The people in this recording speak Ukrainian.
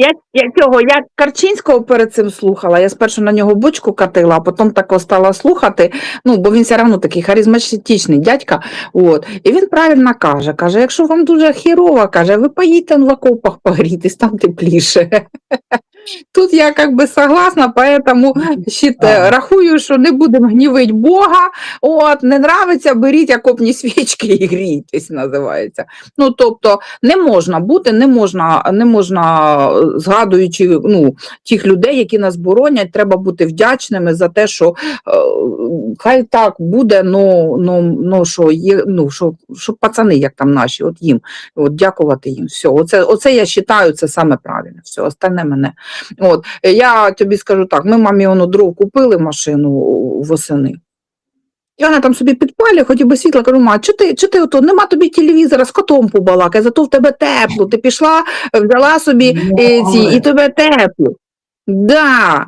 Я, я цього, я Карчинського перед цим слухала. Я спершу на нього бочку катила, а потім тако стала слухати. Ну, бо він все одно такий харизматичний дядька. От. І він правильно каже: каже, якщо вам дуже хірово, каже, ви поїдьте в окопах погрітись, там тепліше. Тут я как би согласна, поэтому щит, Ага. рахую, що не будемо гнівити Бога. От, не нравиться, беріть окопні свічки і грійтесь, називається. Ну, тобто, не можна бути, не можна, не можна, е, згадуючи ну, тих людей, які нас боронять, треба бути вдячними за те, що е, хай так буде, ну, ну, ну, що, є, ну, що, що пацани, як там наші, от їм, от, дякувати їм. Все, оце, оце я вважаю, це саме правильне. Все, остальне мене. От, е, я тобі скажу так, ми мамі воно дров купили машину восени. І вона там собі підпалює, хотів би світла, кажу, ма, чи ти, чи ти ото, нема тобі телевізора, з котом побалакай, зато в тебе тепло, ти пішла, взяла собі е, ці, і тебе тепло. Да.